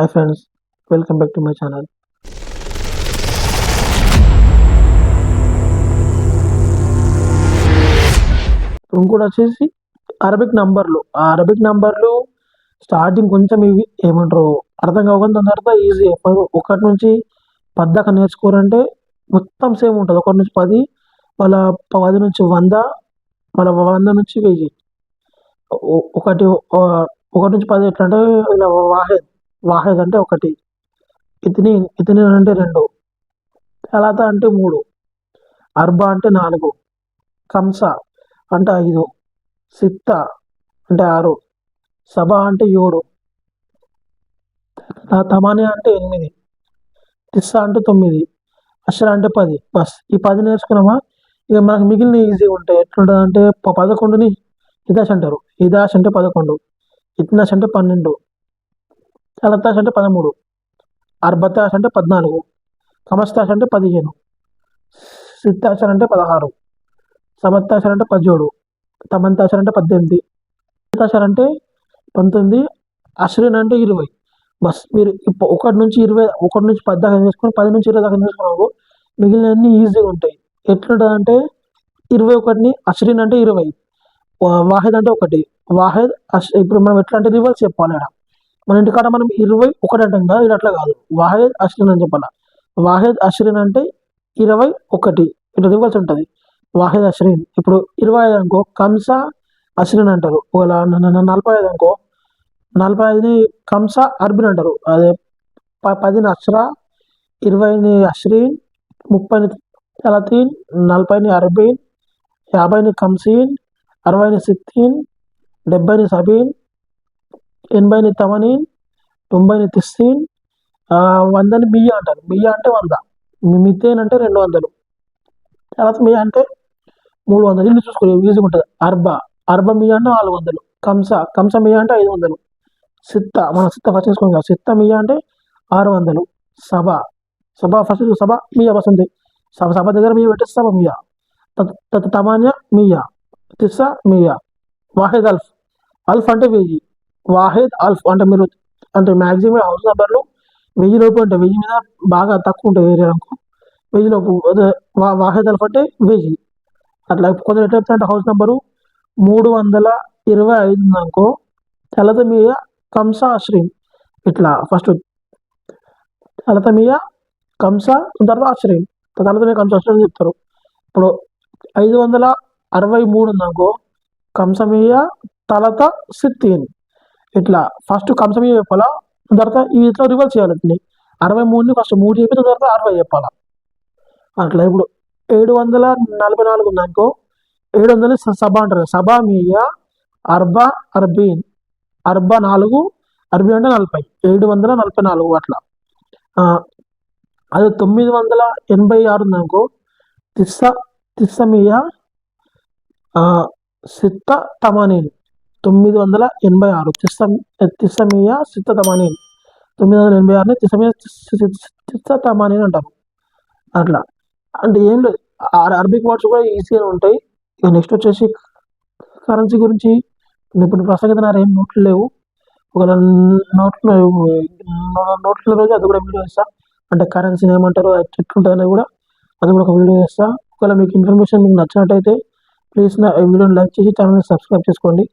Hi friends welcome back to my channel ఇంకోటి వచ్చేసి Arabic నంబర్లు ఆ అరబిక్ నంబర్లు స్టార్టింగ్ కొంచెం ఇవి ఏమంటారు? అర్థం కాకుండా దాని తర్వాత ఈజీ ఒకటి నుంచి పది దాకా నేర్చుకోరంటే మొత్తం సేమ్ ఉంటుంది. ఒకటి నుంచి పది వాళ్ళ పది నుంచి వంద మళ్ళీ వంద నుంచి వెయ్యి. ఒకటి ఒకటి నుంచి పది ఎట్లా అంటే ఇలా వాహెద్ వాహద్ అంటే ఒకటి ఇతని ఇతని అంటే రెండు తలాత అంటే మూడు అర్బా అంటే నాలుగు కంస అంటే ఐదు సిత్త అంటే ఆరు సభ అంటే ఏడు తమాని అంటే ఎనిమిది తిస్సా అంటే తొమ్మిది అక్షర అంటే పది. బస్ ఈ పది నేర్చుకున్నామా? ఇక మనకు మిగిలిన ఈజీగా ఉంటాయి ఎట్లుంటుంది అంటే పదకొండుని హిదాష్ అంటారు. హిదాష్ అంటే పదకొండు ఇత్నాష్ అంటే పన్నెండు తలతాష్ అంటే పదమూడు అర్బతాష్ అంటే పద్నాలుగు కమస్తాష్ అంటే పదిహేను సిద్ధాసన్ అంటే పదహారు సమత్తాసన్ అంటే పదిహేడు తమంతాసన్ అంటే పద్దెనిమిది తాషర్ అంటే పంతొమ్మిది అశ్విన్ అంటే ఇరవై. బస్ మీరు ఇప్పుడు ఒకటి నుంచి ఇరవై ఒకటి నుంచి పది దాకా పది నుంచి ఇరవై దాకా నేర్చుకున్నాము మిగిలినవన్నీ ఈజీగా ఉంటాయి. ఎట్లుంటుంది అంటే ఇరవై ఒకటిని అశ్విన్ అంటే ఇరవై వాహిద్ అంటే ఒకటి వాహిద్ అష్ ఇప్పుడు మనం ఎట్లా అంటే రివర్స్ చెప్పాలి అక్కడ మన ఇంటికాడ మనం ఇరవై ఒకటి అంటాం కదా ఇది అట్లా కాదు. వాహిద్ అశ్రిన్ అని చెప్పాల. వాహేద్ అశ్రిన్ అంటే ఇరవై ఒకటి. ఇట్లా రివర్స్ ఉంటుంది. వాహిద్ అశ్రిన్ ఇప్పుడు ఇరవై ఐదు అనుకో కంస అశ్రిన్ అంటారు. ఒకవేళ నలభై ఐదు అనుకో నలభై ఐదుని కంస అర్బిన్ అంటారు. అదే ప పదిని అష్రా ఇరవైని అశ్రీన్ ముప్పైని తలతీన్ నలభైని అర్బీన్ యాభైని కంసీన్ అరవైని సిత్తీన్ డెబ్బైని సబీన్ ఎనభైని తమనీన్ తొంభైని తిస్తీన్ వందని మియ్య అంటారు. మియ్య అంటే వంద. మితేన్ అంటే రెండు వందలు. తర్వాత మియ్య అంటే మూడు వందలు. ఇల్లు చూసుకోవాలి ఈజీగా ఉంటుంది. అర్బ. అర్బ మియ్య అంటే నాలుగు వందలు. కంస. కంస మియ్య అంటే ఐదు వందలు. సిత్త. మన సిత్త ఫస్ట్ చేసుకోండి కదా సిత్త మియ్య అంటే ఆరు వందలు. సభ. సభ ఫస్ట్ సభ మియ్య వస్తుంది సభ సభ దగ్గర మియ్య పెట్టి సభ మియ్య. తత్ తత్ తమాన్య మియ్య. తిస్స మియ్య. వాహిద్ అల్ఫ్ అల్ఫ్ అంటే వెయ్యి. వాహిద్ అల్ఫ్ అంటే మీరు అంటే మ్యాక్సిమం హౌస్ నెంబర్లు వెయ్యి లోపు అంటే వెయ్యి మీద బాగా తక్కువ ఉంటాయి వేరే అనుకో వెయ్యి లోపు అదే వాహిద్ అల్ఫ్ అంటే వెయ్యి. అట్లా కొందరు ఎట్లా అంటే హౌస్ నెంబరు మూడు వందల ఇరవై ఐదు ఉందనుకో తెల్లత మీద కంస అశ్రీన్ ఇట్లా ఫస్ట్ తెల్లత మీద కంస తర్వాత అశ్రీన్ తెల్లత మీద కంస అశ్రీన్ చెప్తారు. ఇప్పుడు ఐదు వందల అరవై మూడు ఉందనుకో కంసమీయ తలత సిత్తీన్ ఇట్లా ఫస్ట్ కంసం చెప్పాలా? తర్వాత ఈ ఇట్లా రివర్స్ చేయాలి దీన్ని అరవై మూడుని ఫస్ట్ మూడు చెప్పిన తర్వాత అరవై చెప్పాలా? అట్లా ఇప్పుడు ఏడు వందల నలభై నాలుగు ఉన్నాకో ఏడు వందల స- సభ అంటారు సభ మీయ? అర్బా అర్బీన్ అర్బా నాలుగు అరబీ అంటే నలభై. ఏడు వందల నలభై నాలుగు అట్లా. అది తొమ్మిది వందల ఎనభై ఆరు ఉందనుకో తిస్స తిస్సమీయ సిత్త తమానీన్. తొమ్మిది వందల ఎనభై ఆరు. తిస్స తిస్స మీద తొమ్మిది వందల ఎనభై ఆరుని తిస్స మీద తిస్స అంటారు అట్లా. అంటే ఏం లేదు. అరబిక్ వర్డ్స్ కూడా ఈజీగా ఉంటాయి. ఇక నెక్స్ట్ వచ్చేసి కరెన్సీ గురించి ఇప్పుడు ప్రస్తుతం నా ఏం నోట్లు లేవు. ఒక నోట్లు నోట్ల రోజు అది కూడా వీడియో ఇస్తా అంటే కరెన్సీని ఏమంటారు ఎట్లుంటుందని కూడా అది కూడా ఒక వీడియో చేస్తా. ఒకవేళ మీకు ఇన్ఫర్మేషన్ మీకు నచ్చినట్టయితే ప్లీజ్ నా వీడియోని లైక్ చేసి ఛానల్ని సబ్స్క్రైబ్ చేసుకోండి.